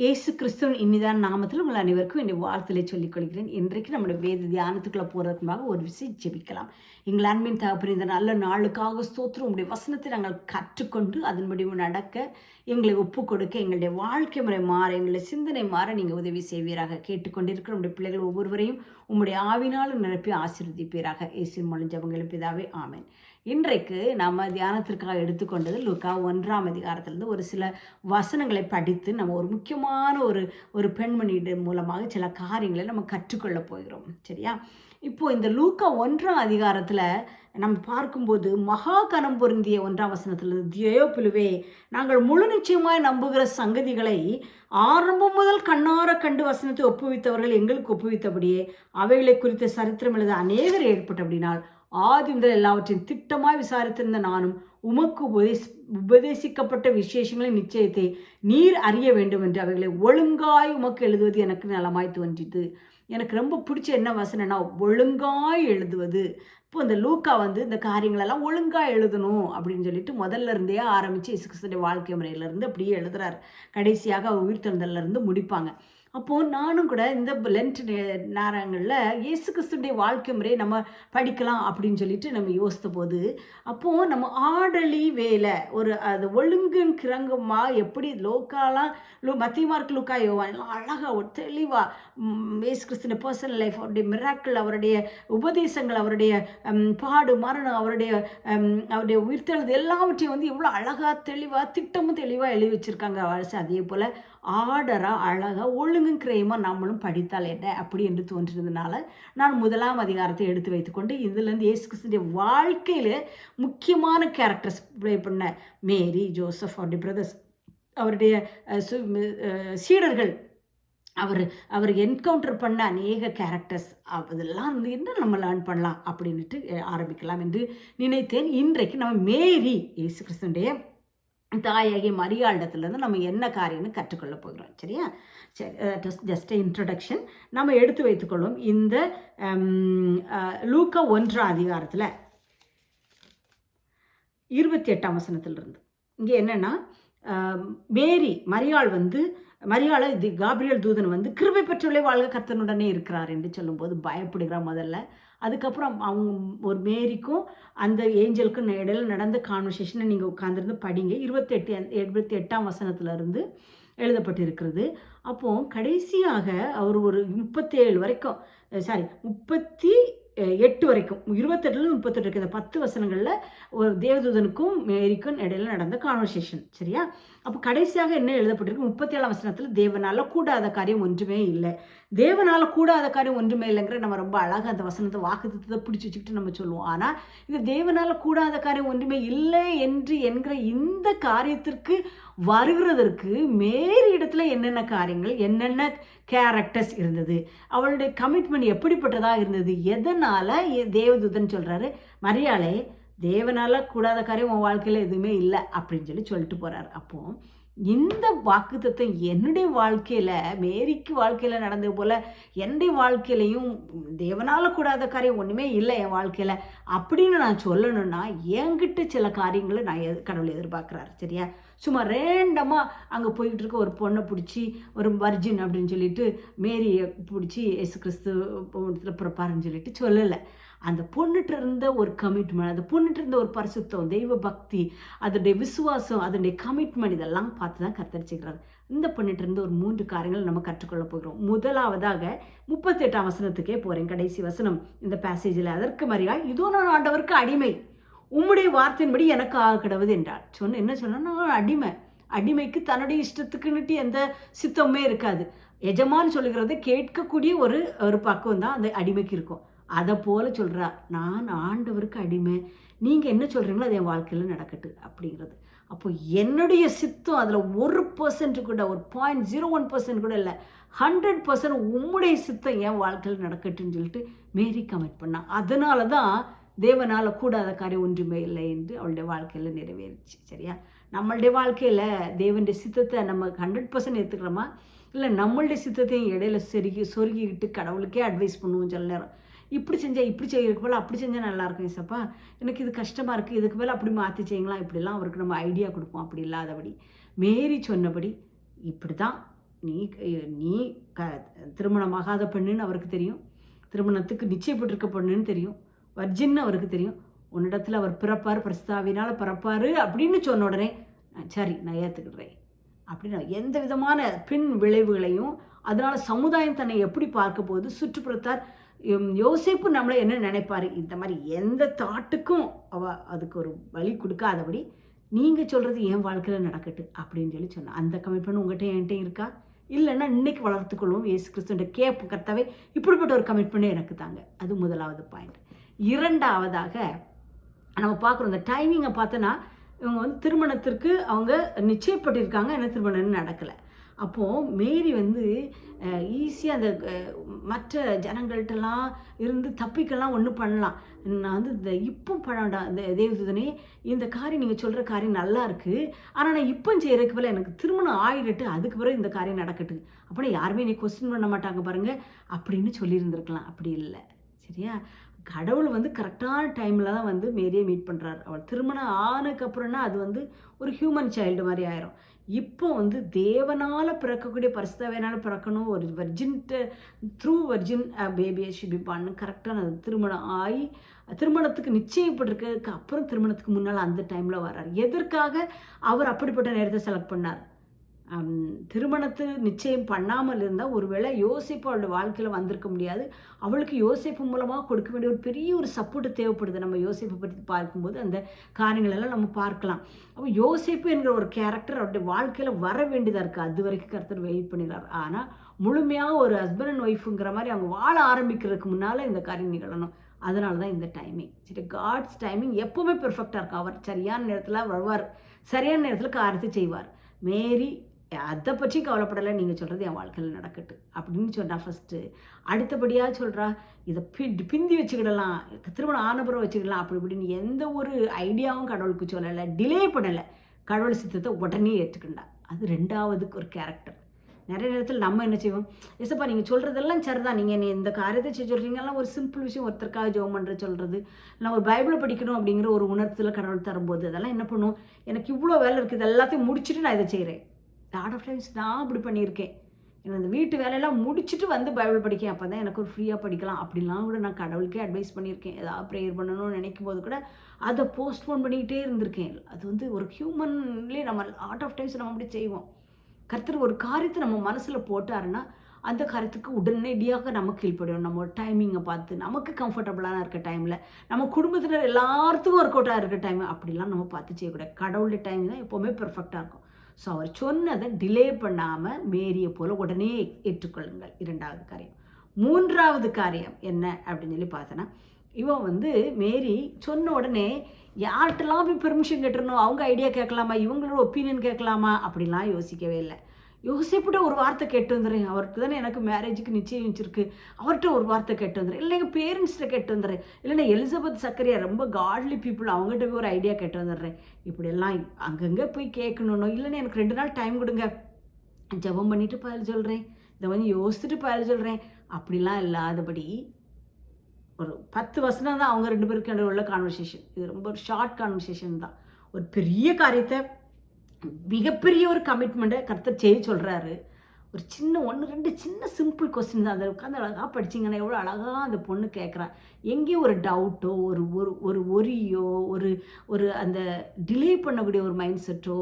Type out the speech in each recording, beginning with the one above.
இயேசு கிறிஸ்துவின் இனிதான் நாமத்தில் உங்கள் அனைவருக்கும் என்னை வாழ்த்தலை சொல்லிக் கொள்கிறேன். இன்றைக்கு நம்முடைய வேத தியானத்துக்குள்ளே போகிறதுக்காக ஒரு விஷயம் ஜெபிக்கலாம். எங்கள் அன்பின் தகப்பன் இந்த நல்ல நாளுக்காக ஸ்தோத்திரம். உங்களுடைய வசனத்தை நாங்கள் கற்றுக்கொண்டு அதன் முடிவு நடக்க எங்களை ஒப்பு கொடுக்க எங்களுடைய வாழ்க்கை முறை மாற எங்களுடைய சிந்தனை மாற நீங்கள் உதவி செய்வீராக. கேட்டுக்கொண்டிருக்கிற நம்முடைய பிள்ளைகள் ஒவ்வொருவரையும் உங்களுடைய ஆவினாலும் நிரப்பி ஆசீர்வதிப்பீராக. இயேசு மூலம் ஜபங்களும் பிதாவே ஆமேன். இன்றைக்கு நம்ம தியானத்திற்காக எடுத்துக்கொண்டது லுக்கா ஒன்றாம் அதிகாரத்திலிருந்து ஒரு சில வசனங்களை படித்து நம்ம ஒரு முக்கியமான ஒரு ஒரு பெண்மணியிட மூலமாக சில காரியங்களை நம்ம கற்றுக்கொள்ள போகிறோம். சரியா? இப்போது இந்த லூக்கா ஒன்றாம் அதிகாரத்தில் நம்ம பார்க்கும்போது மகா கனம் பொருந்திய ஒன்றாம் வசனத்தில் தியோபிலுவே நாங்கள் முழு நிச்சயமாய் நம்புகிற சங்கதிகளை ஆரம்பம் முதல் கண்ணார கண்டு வசனத்தை ஒப்புவித்தவர்கள் எங்களுக்கு ஒப்புவித்தபடியே அவைகளை குறித்த சரித்திரம் எழுத அநேகர் ஏற்பட்டபடினால் ஆதி முதல் எல்லாவற்றையும் திட்டமாய் விசாரித்திருந்த நானும் உமக்கு உபதேசி உபதேசிக்கப்பட்ட விசேஷங்களின் நிச்சயத்தை நீர் அறிய வேண்டும் என்று அவைகளை ஒழுங்காய் உமக்கு எழுதுவது எனக்கு நலமாய் தோன்றிது எனக்கு ரொம்ப பிடிச்ச என்ன வசனம்னா ஒழுங்காய் எழுதுவது. இப்போ இந்த லூக்கா வந்து இந்த காரியங்களெல்லாம் ஒழுங்காக எழுதணும் அப்படின்னு சொல்லிட்டு முதல்ல இருந்தே ஆரம்பித்து இயேசு வாழ்க்கை முறையிலேருந்து அப்படியே எழுதுறாரு. கடைசியாக அவர் உயிர்த்தெழுந்தலேருந்து முடிப்பாங்க. அப்போது நானும் கூட இந்த லென்ட் நேரங்களில் இயேசு கிறிஸ்துடைய வாழ்க்கை முறையை நம்ம படிக்கலாம் அப்படின்னு சொல்லிட்டு நம்ம யோசித்த போது அப்போது நம்ம ஆடலி வேலை ஒரு அது ஒழுங்கும் கிரங்கமாக எப்படி லோக்காலாம் லோ மத்திய மார்க் லுக்கா யோவான் அழகாக ஒரு தெளிவாக இயேசு கிறிஸ்துடைய பர்சனல் லைஃப் அவருடைய மிராக்கள் அவருடைய உபதேசங்கள் அவருடைய பாடு மரணம் அவருடைய அவருடைய உயிர்த்தெழுது எல்லாவற்றையும் வந்து எவ்வளோ அழகாக தெளிவாக திட்டமும் தெளிவாக எழுதி வச்சுருக்காங்க அதே போல் ஆர்டராக அழகாக ஒழுங்கும் கிரயமாக நம்மளும் படித்தால் என்ன அப்படி என்று தோன்றினதுனால நான் முதலாம் அதிகாரத்தை எடுத்து வைத்துக்கொண்டு இதுலேருந்து இயேசு கிறிஸ்துடைய வாழ்க்கையில் முக்கியமான கேரக்டர்ஸ் ப்ளே பண்ண மேரி ஜோசப் அவருடைய பிரதர்ஸ் அவருடைய சு- சீடர்கள் அவர் அவர் என்கவுண்டர் பண்ண அநேக கேரக்டர்ஸ் அதெல்லாம் வந்து என்ன நம்ம லேர்ன் பண்ணலாம் அப்படின்ட்டு ஆரம்பிக்கலாம் என்று நினைத்தேன். இன்றைக்கு நம்ம மேரி இயேசு கிறிஸ்துடைய தாயாகி மரியாளிடத்துலேருந்து நம்ம என்ன காரியம்னு கற்றுக்கொள்ள போகிறோம் சரியா? சரி ஜஸ்ட் இன்ட்ரடக்ஷன் நம்ம எடுத்து வைத்துக்கொள்வோம் இந்த லூக்க லூக்கா ஒன்றாம் அதிகாரத்தில் இருபத்தி எட்டாம் வசனத்திலிருந்து. இங்கே என்னென்னா மேரி மரியாள் வந்து மரியாளை இது காப்ரியல் தூதன் வந்து கிருபை பெற்றவளே வாழ்க கர்த்தனுடனே இருக்கிறார் என்று சொல்லும்போது பயப்படுகிறா முதல்ல. அதுக்கப்புறம் அவங்க ஒரு மேரிக்கும் அந்த ஏஞ்சலுக்கும் இடையில நடந்த கான்வர்சேஷனை நீங்கள் உட்காந்துருந்து படிங்க. இருபத்தெட்டு எழுபத்தி எட்டாம் வசனத்துலேருந்து எழுதப்பட்டிருக்கிறது. அப்போ கடைசியாக அவர் ஒரு முப்பத்தேழு வரைக்கும் சாரி முப்பத்தி எட்டு வரைக்கும் இருபத்தெட்டுல முப்பத்தெட்டு வரைக்கும் இந்த பத்து வசனங்களில் ஒரு தேவதூதனுக்கும் மேரிக்கும் இடையில நடந்த கான்வர்சேஷன் சரியா? அப்போ கடைசியாக என்ன எழுதப்பட்டிருக்கு? முப்பத்தேழாம் வசனத்தில் தேவனால் கூடாத காரியம் ஒன்றுமே இல்லை. தேவனால் கூடாத காரியம் ஒன்றுமே இல்லைங்கிற நம்ம ரொம்ப அழகாக அந்த வசனத்தை வாக்குத்தத்தை பிடிச்சி வச்சுக்கிட்டு நம்ம சொல்லுவோம். ஆனால் இது தேவனால் கூடாத காரியம் ஒன்றுமே இல்லை என்று என்கிற இந்த காரியத்திற்கு வருகிறதற்கு மேரி இடத்துல என்னென்ன காரியங்கள் என்னென்ன கேரக்டர்ஸ் இருந்தது அவளுடைய கமிட்மெண்ட் எப்படிப்பட்டதாக இருந்தது எதனால் தேவதூதன் சொல்கிறாரு மரியாளே தேவனால கூடாத காரியம் உன் வாழ்க்கையில் எதுவுமே இல்லை அப்படின்னு சொல்லி சொல்லிட்டு போகிறார் அப்போ இந்த வாக்குத்தத்தம் என்னுடைய வாழ்க்கையில் மேரிக்கு வாழ்க்கையில் நடந்தது போல் என்னுடைய வாழ்க்கையிலையும் தேவனால கூடாத காரியம் ஒன்றுமே இல்லை என் வாழ்க்கையில் அப்படின்னு நான் சொல்லணும்னா என்கிட்ட சில காரியங்களை நான் எது கடவுளை எதிர்பார்க்குறாரு. சரியா? சும்மா ரேண்டமாக அங்கே போய்கிட்டு இருக்க ஒரு பொண்ணை பிடிச்சி ஒரு வர்ஜின் அப்படின்னு சொல்லிட்டு மேரியை பிடிச்சி எசு கிறிஸ்து பிறப்பாருன்னு சொல்லிட்டு சொல்லலை. அந்த பொண்ணுகிட்ட இருந்த ஒரு கமிட்மெண்ட் அந்த பொண்ணுட்டு இருந்த ஒரு பரிசுத்தம் தெய்வ பக்தி அதனுடைய விசுவாசம் அதனுடைய கமிட்மெண்ட் இதெல்லாம் பார்த்து தான் கத்தரிச்சுக்கிறார் இந்த பொண்ணுட்டு இருந்து ஒரு மூன்று காரியங்கள் நம்ம கற்றுக்கொள்ள போகிறோம். முதலாவதாக முப்பத்தெட்டாம் வசனத்துக்கே போகிறேன் கடைசி வசனம். இந்த பேசேஜில் அதற்கு மறியால் இதோ நான் ஆண்டவருக்கு அடிமை. உம்முடைய வார்த்தையின்படி எனக்கு ஆக கிடவுது என்றார். சொன்ன என்ன சொன்னால் நான் அடிமை. அடிமைக்கு தன்னுடைய இஷ்டத்துக்குன்னுட்டு எந்த சித்தமுமே இருக்காது. எஜமான்னு சொல்லுகிறத கேட்கக்கூடிய ஒரு ஒரு பக்குவம் தான் அந்த அடிமைக்கு இருக்கும். அதை போல சொல்கிறா நான் ஆண்டவருக்கு அடிமை. நீங்கள் என்ன சொல்கிறீங்களோ அது என் வாழ்க்கையில் நடக்கட்டு அப்படிங்கிறது. அப்போ என்னுடைய சித்தம் அதில் ஒரு பர்சன்ட் கூட ஒரு பாயிண்ட் ஜீரோ ஒன் பர்சன்ட் கூட இல்லை. ஹண்ட்ரட் பர்சன்ட் உம்முடைய சித்தம் என் வாழ்க்கையில் நடக்கட்டுன்னு சொல்லிட்டு மேரி கமெண்ட் பண்ணான் அதனால தான் தேவனால் கூடாத காரியம் ஒன்றுமே இல்லை என்று அவளுடைய வாழ்க்கையில் நிறைவேறிச்சு சரியா? நம்மளுடைய வாழ்க்கையில் தேவனுடைய சித்தத்தை நம்ம ஹண்ட்ரட் பர்சன்ட் ஏற்றுக்கிறோமா இல்லை நம்மளுடைய சித்தத்தையும் இடையில சொருகி சொருகிக்கிட்டு கடவுளுக்கே அட்வைஸ் பண்ணுவோம் சில நேரம். இப்படி செஞ்சால் இப்படி செய்யறதுக்கு போல் அப்படி செஞ்சால் நல்லாயிருக்கும் ஏசப்பா எனக்கு இது கஷ்டமாக இருக்குது இதுக்கு மேலே அப்படி மாற்றி செய்யலாம் இப்படிலாம் அவருக்கு நம்ம ஐடியா கொடுப்போம். அப்படி இல்லாதபடி. மேரி சொன்னபடி இப்படி தான் நீ நீ க திருமணமாகாத பெண்ணுன்னு அவருக்கு தெரியும். திருமணத்துக்கு நிச்சயப்பட்டிருக்க பெண்ணுன்னு தெரியும். வர்ஜின்னு அவருக்கு தெரியும். உன்னிடத்தில் அவர் பிறப்பார் பிரஸ்தாவினால் பிறப்பார் அப்படின்னு சொன்ன உடனே சரி நான் ஏற்றுக்கிடுறேன் அப்படின்னு எந்த விதமான பின் விளைவுகளையும் அதனால் சமுதாயம் தன்னை எப்படி பார்க்க போகுது? சுற்றுப்புறத்தார் யோசிப்பு நம்மளை என்ன நினைப்பார்? இந்த மாதிரி எந்த தாட்டுக்கும் அவ அதுக்கு ஒரு வழி கொடுக்காதபடி நீங்கள் சொல்கிறது என் வாழ்க்கையில் நடக்கட்டு அப்படின்னு சொல்லி சொன்னேன் அந்த கமிட்மெண்ட் உங்கள்கிட்ட என்கிட்ட இருக்கா? இல்லைன்னா இன்னைக்கு வளர்த்துக்கொள்வோம் ஏசு கிறிஸ்துன்ற கேப் கர்த்தாவே இப்படிப்பட்ட ஒரு கமிட்மெண்ட்டே எனக்கு தாங்க. அது முதலாவது பாயிண்ட் இரண்டாவதாக நம்ம பார்க்குறோம் இந்த டைமிங்கை பார்த்தோன்னா இவங்க வந்து திருமணத்திற்கு அவங்க நிச்சயப்பட்டிருக்காங்க. என்ன திருமணம் நடக்கலை. அப்போது மேரி வந்து ஈஸியாக அந்த மற்ற ஜனங்கள்கிட்டலாம் இருந்து தப்பிக்கலாம் ஒன்று பண்ணலாம். நான் வந்து இந்த இப்போ பண்ண இந்த தேவதூதனே இந்த காரியம் நீங்கள் சொல்கிற காரியம் நல்லா இருக்குது ஆனால் நான் இப்போ செய்கிறதுக்கு போல எனக்கு திருமணம் ஆயிடுட்டு அதுக்கு பிறகு இந்த காரியம் நடக்கட்டு அப்படின்னா யாருமே நீ கொஸ்டின் பண்ண மாட்டாங்க பாருங்கள் அப்படின்னு சொல்லியிருந்திருக்கலாம். அப்படி இல்லை. சரியா? கடவுள் வந்து கரெக்டான டைமில் தான் வந்து மேரியை மீட் பண்ணுறாரு அவள் திருமணம் ஆனதுக்கப்புறம்னா அது வந்து ஒரு ஹியூமன் சைல்டு மாதிரி ஆயிரும். இப்போ வந்து தேவனால் பிறக்கக்கூடிய பரிசுத்தவையினால் பிறக்கணும். ஒரு வர்ஜின்ட்டு த்ரூ வர்ஜின் பேபியை ஷிபிப்பான்னு அது திருமணம் ஆகி திருமணத்துக்கு நிச்சயப்பட்டிருக்கிறதுக்கு அப்புறம் திருமணத்துக்கு முன்னால் அந்த டைமில் வர்றார். எதற்காக? அவர் அப்படிப்பட்ட நேரத்தை செலக்ட் பண்ணார். திருமணத்து நிச்சயம் பண்ணாமல் இருந்தால் ஒருவேளை யோசிப்பு அவளோட வாழ்க்கையில் வந்திருக்க முடியாது. அவளுக்கு யோசிப்பு மூலமாக கொடுக்க வேண்டிய ஒரு பெரிய ஒரு சப்போர்ட்டு தேவைப்படுது. நம்ம யோசிப்பை பற்றி பார்க்கும்போது அந்த காரியங்களெல்லாம் நம்ம பார்க்கலாம். அப்போ யோசிப்பு என்கிற ஒரு கேரக்டர் அவருடைய வாழ்க்கையில் வர வேண்டியதாக இருக்குது அது வரைக்கும் கருத்தர் வெயிட் பண்ணிடுறார் ஆனால் முழுமையாக ஒரு ஹஸ்பண்ட் அண்ட் ஒய்ஃபுங்கிற மாதிரி அவங்க வாழ ஆரம்பிக்கிறதுக்கு முன்னால் இந்த காரியம் நிகழணும். அதனால தான் இந்த டைமிங் சரி காட்ஸ் டைமிங் எப்போவுமே பெர்ஃபெக்டாக இருக்கும். அவர் சரியான நேரத்தில் வருவார். சரியான நேரத்தில் காரியத்தை செய்வார். மேரி அதை பற்றி கவலைப்படலை. நீங்கள் சொல்கிறது என் வாழ்க்கையில் நடக்கட்டு. அப்படின்னு சொன்னா ஃபஸ்ட்டு அடுத்தபடியாக சொல்கிறா இதை பின் பிந்தி வச்சுக்கிடலாம். திருமணம் ஆனபுரம் வச்சுக்கிடலாம். அப்படி இப்படின்னு எந்த ஒரு ஐடியாவும் கடவுளுக்கு சொல்லலை டிலே பண்ணலை. கடவுள் சித்தத்தை உடனே ஏற்றுக்கிண்டா அது ரெண்டாவதுக்கு ஒரு கேரக்டர் நிறைய நேரத்தில் நம்ம என்ன செய்வோம்? எசப்பா நீங்கள் சொல்கிறதெல்லாம் சரிதான். நீங்கள் நீ இந்த காரியத்தை செய்ய சொல்கிறீங்கலாம் ஒரு சிம்பிள் விஷயம். ஒருத்தருக்காக ஜோம் பண்ணுற சொல்கிறது இல்லை ஒரு பைபிளை படிக்கணும் அப்படிங்கிற ஒரு உணர்த்தில் கடவுள் தரும்போது அதெல்லாம் என்ன பண்ணுவோம்? எனக்கு இவ்வளோ வேலை இருக்குது எல்லாத்தையும் முடிச்சுட்டு நான் இதை செய்கிறேன் லாட் ஆஃப் டைம்ஸ் நான் அப்படி பண்ணியிருக்கேன். எனக்கு அந்த வீட்டு வேலையெல்லாம் முடிச்சுட்டு வந்து பைபிள் படிக்கேன். அப்போ தான் எனக்கு ஒரு ஃப்ரீயாக படிக்கலாம். அப்படிலாம் கூட நான் கடவுளுக்கே அட்வைஸ் பண்ணியிருக்கேன். ஏதாவது ப்ரேயர் பண்ணணும்னு நினைக்கும் போது கூட அதை போஸ்ட்போன் பண்ணிக்கிட்டே இருந்திருக்கேன். அது வந்து ஒரு ஹியூமன்லேயே நம்ம லாட் ஆஃப் டைம்ஸ் நம்ம அப்படி செய்வோம். கருத்தர் ஒரு காரியத்தை நம்ம மனசில் போட்டாருன்னா அந்த காரியத்துக்கு உடனடியாக நம்ம கீழ்ப்படியும் நம்ம டைமிங்கை பார்த்து நமக்கு கம்ஃபர்டபுளான இருக்க டைமில் நம்ம குடும்பத்தினர் எல்லாத்துக்கும் ஒர்க் அவுட்டாக இருக்க டைம் அப்படிலாம் நம்ம பார்த்து செய்யக்கூடாது. கடவுளுடைய டைம் தான் எப்போவுமே பெர்ஃபெக்டாக இருக்கும். ஸோ அவர் சொன்னதை டிலே பண்ணாமல் மேரியை போல் உடனே ஏற்றுக்கொள்ளுங்கள். இரண்டாவது காரியம். மூன்றாவது காரியம் என்ன அப்படின்னு சொல்லி பார்த்தோன்னா இவன் வந்து மேரி சொன்ன உடனே யார்கிட்டலாம் போய் பெர்மிஷன் கேட்டுருணும் அவங்க ஐடியா கேட்கலாமா? இவங்களோட ஒப்பீனியன் கேட்கலாமா? அப்படிலாம் யோசிக்கவே இல்லை. யோசிப்பிட்ட ஒரு வார்த்தை கேட்டு வந்துடுறேன். அவருக்கு தானே எனக்கு மேரேஜுக்கு நிச்சயம் வச்சிருக்கு. அவர்கிட்ட ஒரு வார்த்தை கேட்டு வந்துடுறேன். இல்லை எங்கள் பேரண்ட்ஸ்கிட்ட கேட்டு வந்துடுறேன். இல்லைன்னா எலிசபெத் சக்கரியா ரொம்ப காட்லி பீப்புள் அவங்ககிட்ட போய் ஒரு ஐடியா கேட்டு வந்துடுறேன். இப்படியெல்லாம் அங்கங்கே போய் கேட்கணும் இல்லைன்னா எனக்கு ரெண்டு நாள் டைம் கொடுங்க. ஜபம் பண்ணிவிட்டு பதில் சொல்கிறேன் இதை வந்து யோசிச்சுட்டு பதில் சொல்கிறேன் அப்படிலாம் இல்லாதபடி ஒரு பத்து வசனம் தான் அவங்க ரெண்டு பேருக்கு உள்ள கான்வர்சேஷன் இது ரொம்ப ஒரு ஷார்ட் கான்வர்சேஷன் தான். ஒரு பெரிய காரியத்தை மிகப்பெரிய ஒரு கமிட்மெண்ட்டை கருத்தர் செய்ய சொல்கிறாரு ஒரு சின்ன ஒன்று ரெண்டு சின்ன சிம்பிள் கொஸ்டின் தான். அதை உட்காந்து அழகாக படிச்சிங்கன்னா எவ்வளோ அழகாக அந்த பொண்ணு கேட்குறான் எங்கேயோ ஒரு டவுட்டோ ஒரு ஒரு ஒரு ஒரியோ ஒரு ஒரு அந்த டிலே பண்ணக்கூடிய ஒரு மைண்ட் செட்டோ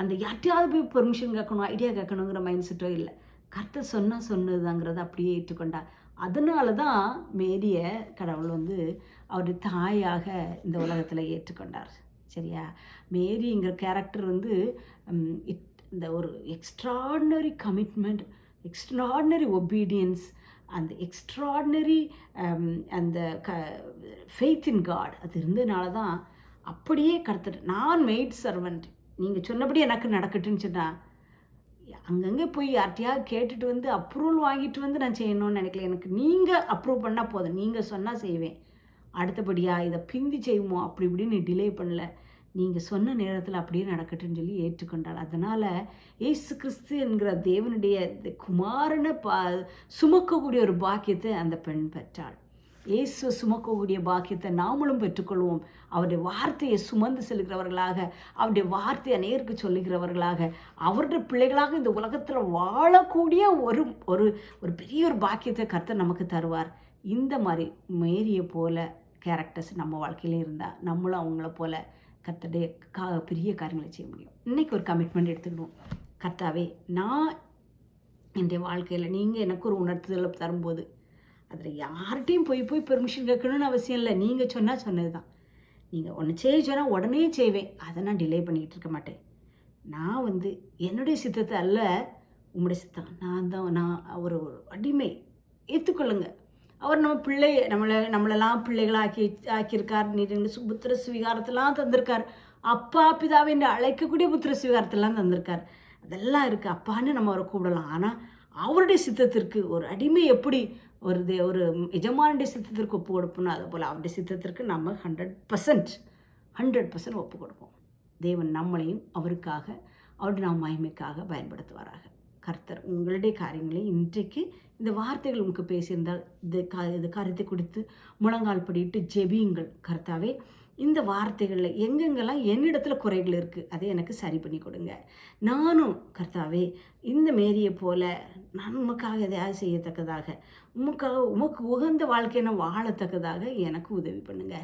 அந்த யார்ட்டையாவது போய் பெர்மிஷன் கேட்கணும் ஐடியா கேட்கணுங்கிற மைண்ட் செட்டோ இல்லை. கருத்தை சொன்னால் சொன்னதுங்கிறத அப்படியே ஏற்றுக்கொண்டா அதனால தான் மேரிய கடவுள் வந்து அவருடைய தாயாக இந்த உலகத்தில் ஏற்றுக்கொண்டார். சரியா? மேரிங்கிற கேரக்டர் வந்து இந்த ஒரு எக்ஸ்ட்ராடினரி கமிட்மெண்ட் எக்ஸ்ட்ராடினரி ஒபீடியன்ஸ் அந்த எக்ஸ்ட்ராடினரி அந்த க ஃபெய்த் இன் காட் அது இருந்ததுனால தான் அப்படியே கடத்துட்டு நான் மெய்ட் சர்வெண்ட் நீங்கள் சொன்னபடி எனக்கு நடக்கட்டுன்னு சொன்னால் அங்கங்கே போய் யார்ட்டையாவது கேட்டுட்டு வந்து அப்ரூவல் வாங்கிட்டு வந்து நான் செய்யணும்னு நினைக்கல. எனக்கு நீங்கள் அப்ரூவ் பண்ணால் போதும். நீங்கள் சொன்னால் செய்வேன். அடுத்தபடியாக இதை பிந்தி செய்வோம் அப்படி இப்படின்னு டிலே பண்ணல. நீங்கள் சொன்ன நேரத்தில் அப்படியே நடக்கட்டும்னு சொல்லி ஏற்றுக்கொண்டாள். அதனால் ஏசு கிறிஸ்து என்கிற தேவனுடைய குமாரனை பா சுமக்கக்கூடிய ஒரு பாக்கியத்தை அந்த பெண் பெற்றாள். இயேசு சுமக்கக்கூடிய பாக்கியத்தை நாமளும் பெற்றுக்கொள்வோம். அவருடைய வார்த்தையை சுமந்து செல்கிறவர்களாக அவருடைய வார்த்தையை நேருக்கு சொல்லுகிறவர்களாக அவருடைய பிள்ளைகளாக இந்த உலகத்தில் வாழக்கூடிய ஒரு ஒரு ஒரு பெரிய ஒரு பாக்கியத்தை கர்த்தர் நமக்கு தருவார். இந்த மாதிரி மேரியை போல கேரக்டர்ஸ் நம்ம வாழ்க்கையில இருந்தால் நம்மளும் அவங்கள போல் கத்தடைய கா பெரிய காரியங்களை செய்ய முடியும். இன்றைக்கி ஒரு கமிட்மெண்ட் எடுத்துக்கணும். கர்த்தாவே நான் என்னுடைய வாழ்க்கையில் நீங்கள் எனக்கு ஒரு உணர்த்துதலை தரும்போது அதில் யார்கிட்டையும் போய் போய் பெர்மிஷன் கேட்கணும்னு அவசியம் இல்லை. நீங்கள் சொன்னால் சொன்னது தான் நீங்கள் ஒன்று செய்ய சொன்னால் உடனே செய்வேன். அதை நான் டிலே பண்ணிக்கிட்டு இருக்க மாட்டேன். நான் வந்து என்னுடைய சித்தத்தை அல்ல உம்முடைய சித்தம். நான் தான் நான் ஒரு ஒரு அடிமை. ஏற்றுக்கொள்ளுங்கள் அவர் நம்ம பிள்ளை நம்மளை நம்மளெல்லாம் பிள்ளைகளாக்கி ஆக்கியிருக்கார். நீர் புத்திர சுவீகாரத்தெல்லாம் தந்திருக்கார். அப்பா பிதாவை என்று அழைக்கக்கூடிய புத்திர சுவீகாரத்தெல்லாம் தந்திருக்கார். அதெல்லாம் இருக்குது அப்பான்னு நம்ம அவரை கூப்பிடலாம். ஆனால் அவருடைய சித்தத்திற்கு ஒரு அடிமை எப்படி ஒரு தே ஒரு எஜமானுடைய சித்தத்திற்கு ஒப்பு கொடுப்போம் அது போல் அவருடைய சித்தத்திற்கு நம்ம ஹண்ட்ரட் பர்சன்ட் ஹண்ட்ரட் பர்சன்ட் ஒப்பு கொடுப்போம். தேவன் நம்மளையும் அவருக்காக அவருடைய நாம் மகிமைக்காக பயன்படுத்துவாராக. கர்த்தர் உங்களுடைய காரியங்களை இன்றைக்கு இந்த வார்த்தைகள் உங்களுக்கு பேசியிருந்தால் இது க இது கருத்தை கொடுத்து முழங்கால் படிட்டு ஜெபியுங்கள். கர்த்தாவே இந்த வார்த்தைகளில் எங்கெங்கெல்லாம் என்னிடத்துல குறைகள் இருக்குது அதை எனக்கு சரி பண்ணி கொடுங்க. நானும் கர்த்தாவே இந்த மேரியை போல நான் உமக்காக எதையாவது செய்யத்தக்கதாக உமக்காக உமக்கு உகந்த வாழ்க்கையை நான் வாழத்தக்கதாக எனக்கு உதவி பண்ணுங்க.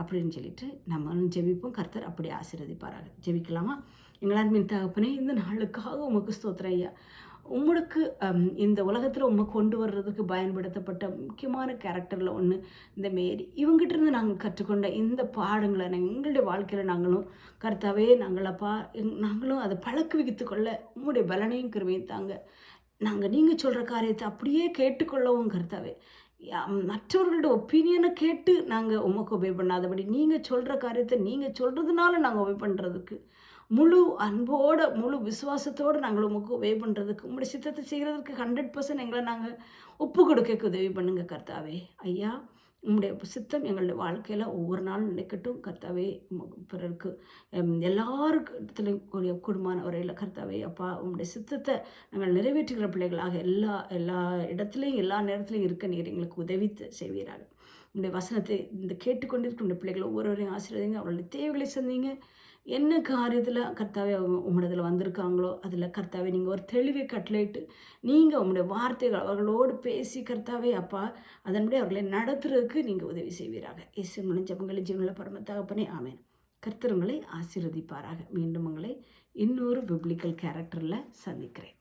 அப்படின்னு சொல்லிட்டு நம்மளும் ஜெபிப்போம். கர்த்தர் அப்படி ஆசீர்வதிப்பாராக. ஜெபிக்கலாமா? எங்களால் மின் தகப்பனே இந்த நாளுக்காக உமக்கு ஸ்தோத்திரம் ஐயா. உங்களுக்கு இந்த உலகத்தில் உண்மை கொண்டு வர்றதுக்கு பயன்படுத்தப்பட்ட முக்கியமான கேரக்டரில் ஒன்று இந்த மேரி. இவங்ககிட்டருந்து நாங்கள் கற்றுக்கொண்ட இந்த பாடங்களை நாங்கள் எங்களுடைய வாழ்க்கையில் நாங்களும் கருத்தாவே நாங்களப்பா எங் நாங்களும் அதை பழக்கு விகித்துக்கொள்ள உங்களுடைய பலனையும் கருவையும் தாங்க. நாங்கள் நீங்கள் சொல்கிற காரியத்தை அப்படியே கேட்டுக்கொள்ளவும் கருத்தாவே. மற்றவர்களோட ஒப்பீனியனை கேட்டு நாங்கள் உமக்கு உபயோக பண்ணாதபடி நீங்கள் சொல்கிற காரியத்தை நீங்கள் சொல்கிறதுனால நாங்கள் உபயோக பண்ணுறதுக்கு முழு அன்போடு முழு விசுவாசத்தோடு நாங்கள் உமக்கு உதவி பண்ணுறதுக்கு உங்களுடைய சித்தத்தை செய்கிறதுக்கு ஹண்ட்ரட் பர்சன்ட் எங்களை நாங்கள் ஒப்பு கொடுக்க உதவி பண்ணுங்கள் கர்த்தாவே. ஐயா உங்களுடைய சித்தம் எங்களுடைய வாழ்க்கையில் ஒவ்வொரு நாளும் நினைக்கட்டும் கர்த்தாவே. பிறருக்கு எல்லாருக்கும் கூடிய குடும்பமான வரையில் கர்த்தாவே. அப்பா உங்களுடைய சித்தத்தை நாங்கள் நிறைவேற்றுகிற பிள்ளைகளாக எல்லா எல்லா இடத்துலையும் எல்லா நேரத்துலையும் இருக்க நீர் எங்களுக்கு உதவி செய்வீராக. உங்களுடைய வசனத்தை இந்த கேட்டுக்கொண்டிருக்கின்ற பிள்ளைகளை ஒவ்வொருவரையும் ஆசீர்வதிங்க. அவர்களுடைய தேவைகளை சந்திங்க. என்ன காரியத்தில் கர்த்தாவே அவங்க உம்மிடத்தில் வந்திருக்காங்களோ அதில் கர்த்தாவே நீங்கள் ஒரு தெளிவை கட்டளையிட்டு நீங்கள் உங்களுடைய வார்த்தைகள் அவர்களோடு பேசி கர்த்தாவே அப்பா அதன்படி அவர்களை நடத்துறதுக்கு நீங்கள் உதவி செய்வீராக. இயேசு ஜபங்களை ஜீவனில் பரமத்தாகப்பனே ஆமேன். கர்த்தருங்களை ஆசீர்வதிப்பாராக. மீண்டும் உங்களை இன்னொரு பிப்ளிக்கல் கேரக்டரில் சந்திக்கிறேன்.